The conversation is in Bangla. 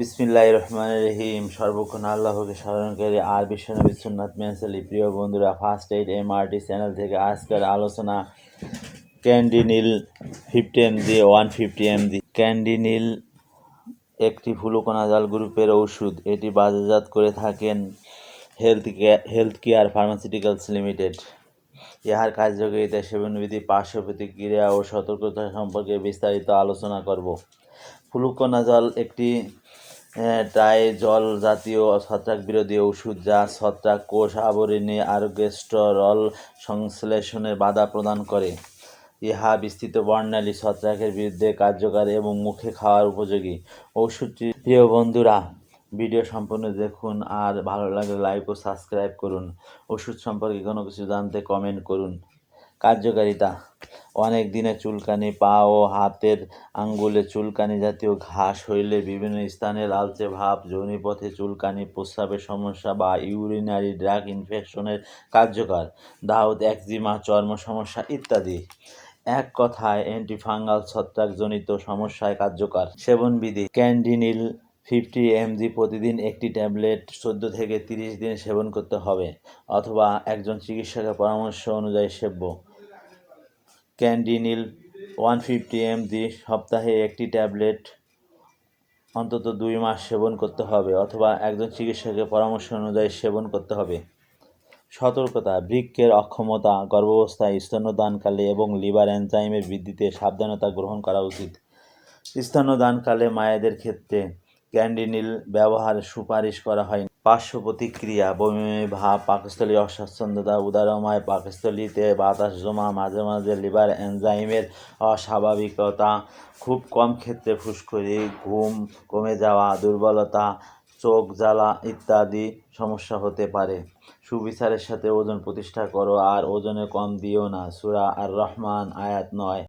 বিসমিল্লাহ রহমান রহিম। সর্বক্ষণ আল্লাহকে স্মরণকারী আর বিশ্বনবী সুন্নাত মেনসালি। প্রিয় বন্ধুরা ফার্স্ট এইড এমআরটি চ্যানেল থেকে আজকের আলোচনা Candinil fifty M G one fifty M G Candinil একটি ফ্লুকোনাজাল গ্রুপের ওষুধ এটি বাজারজাত করে থাকেন health care health care pharmaceuticals limited. ইহার কার্যকারিতা সেবনবিধি পার্শ্ব প্রতিক্রিয়া ও সতর্কতা সম্পর্কে বিস্তারিত আলোচনা করব। ফ্লুকোনাজল একটি ট্রাইজল জাতীয় ছত্রাক বিরোধী ওষুধ যা ছত্রাক কোষ আবরণী আরোগ্যস্টরল সংশ্লেষণে বাধা প্রদান করে। ইহা বিস্তৃত বর্ণালী ছত্রাকের বিরুদ্ধে কার্যকর এবং মুখে খাওয়ার উপযোগী। ওষুধটি প্রিয় বন্ধুরা, ভিডিও সম্পূর্ণ দেখুন আর ভালো লাগলে লাইক ও সাবস্ক্রাইব করুন। ওষুধ সম্পর্কে কোনো কিছু জানতে কমেন্ট করুন। কার্যকারিতা। অনেক দিনে চুলকানি পা ও হাতের আঙ্গুলে চুলকানি জাতীয় ঘাস হইলে বিভিন্ন স্থানে লালচে ভাব, যৌনিপথে চুলকানি, প্রস্রাবের সমস্যা বা ইউরিনারি ড্রাগ ইনফেকশনের কার্যকর, দাউদ, একজিমা চর্ম সমস্যা ইত্যাদি। এক কথায়, অ্যান্টিফাঙ্গাল ছত্রাকজনিত সমস্যায় কার্যকর। সেবনবিধি, ক্যান্ডিনিল ফিফটি এমজি প্রতিদিন একটি ট্যাবলেট চোদ্দ থেকে তিরিশ দিন সেবন করতে হবে, অথবা একজন চিকিৎসকের পরামর্শ অনুযায়ী সেব্য। Candinil one fifty M G সপ্তাহে একটি ট্যাবলেট অন্তত দুই মাস সেবন করতে হবে অথবা একজন চিকিৎসকের পরামর্শ অনুযায়ী সেবন করতে হবে। সতর্কতা, বৃক্কের অক্ষমতা, গর্ভাবস্থায় স্তন্যদানকালে এবং লিভার এনজাইমের বৃদ্ধিতে সাবধানতা গ্রহণ করা উচিত। স্তন্যদানকালে মায়েদের ক্ষেত্রে ক্যান্ডিনিল ব্যবহারের সুপারিশ করা হয়। পার্শ্ব প্রতিক্রিয়া বমি, ভাব, পাকস্থলী অস্বাচ্ছন্দ্যতা, উদারময় পাকস্থলীতে বাতাস জমা, মাঝে মাঝে লিভার এনজাইমের অস্বাভাবিকতা, খুব কম ক্ষেত্রে ফুসকুড়ি, ঘুম কমে যাওয়া, দুর্বলতা, চোখ জ্বালা ইত্যাদি সমস্যা হতে পারে। সুবিচারের সাথে ওজন প্রতিষ্ঠা করো, আর ওজনে কম দিও না। সুরা আর রহমান আয়াত নয়।